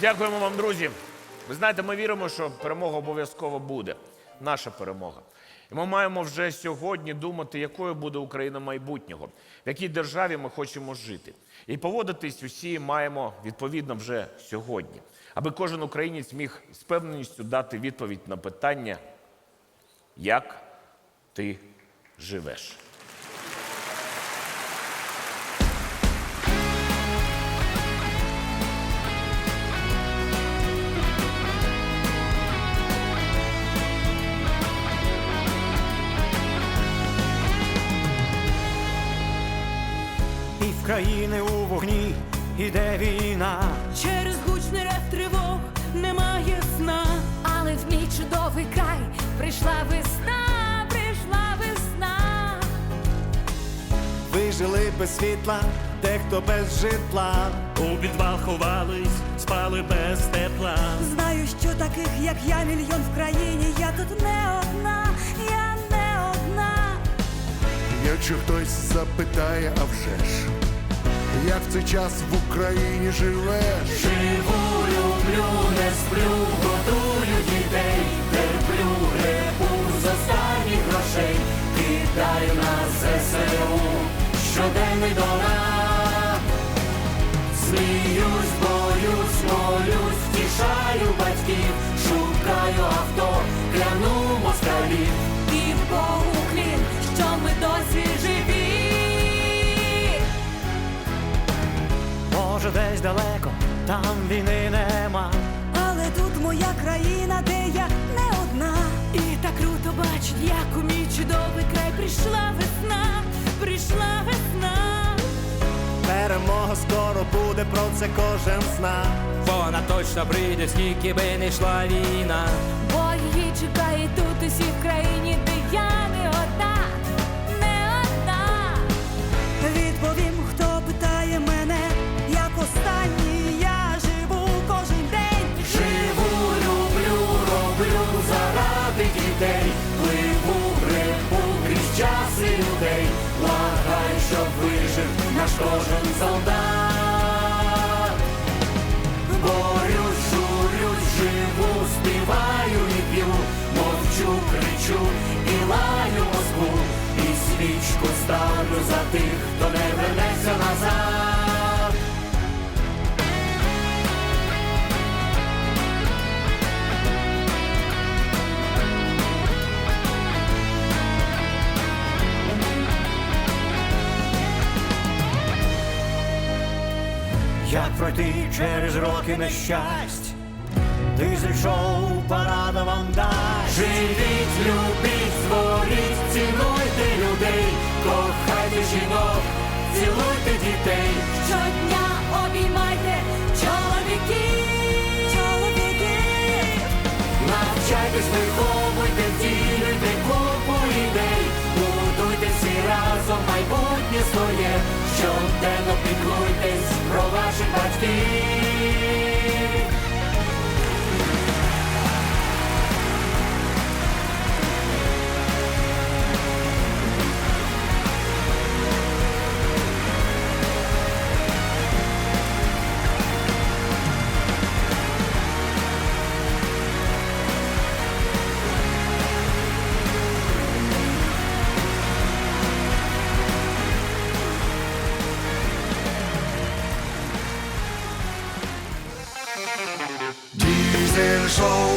Дякуємо вам, друзі. Ви знаєте, ми віримо, що перемога обов'язково буде. Наша перемога. І ми маємо вже сьогодні думати, якою буде Україна майбутнього, в якій державі ми хочемо жити. І поводитись усі маємо відповідно вже сьогодні, аби кожен українець міг з певністю дати відповідь на питання, як ти живеш. І в країни у вогні іде війна. Через гучний рев тривог немає сна. Але в мій чудовий край прийшла весна, прийшла весна. Вижили без світла, дехто без житла. У підвал ховались, спали без тепла. Знаю, що таких, як я, мільйон в країні. Якщо хтось запитає, а вже ж, як цей час в Україні живеш? Живу, люблю, не сплю, годую дітей, терплю, репу з останніх грошей, кидаю на ЗСУ, щоденний донат. Сміюсь, боюсь, молюсь, тішаю далеко, там війни нема. Але тут моя країна, де я не одна. І так круто бачить, як у мій чудовий край прийшла весна, прийшла весна. Перемога скоро буде, про це кожен зна. Вона точно прийде, скільки би не йшла війна. Бо її чекає тут усі в країні, де я не одна, час людей, благай, щоб вижив наш кожен солдат. Борюсь, журюсь, живу, співаю і п'ю, мовчу, кричу і лаю Москву, і свічку ставлю за тих, хто Як пройти через роки нещасть? Ти зійшов, парада вам дасть. Живіть, любіть, створіть, цінуйте людей, кохайте жінок, цілуйте дітей. Щодня обіймайте чоловіків. Чоловіки, Навчайтесь, виховуйте, So.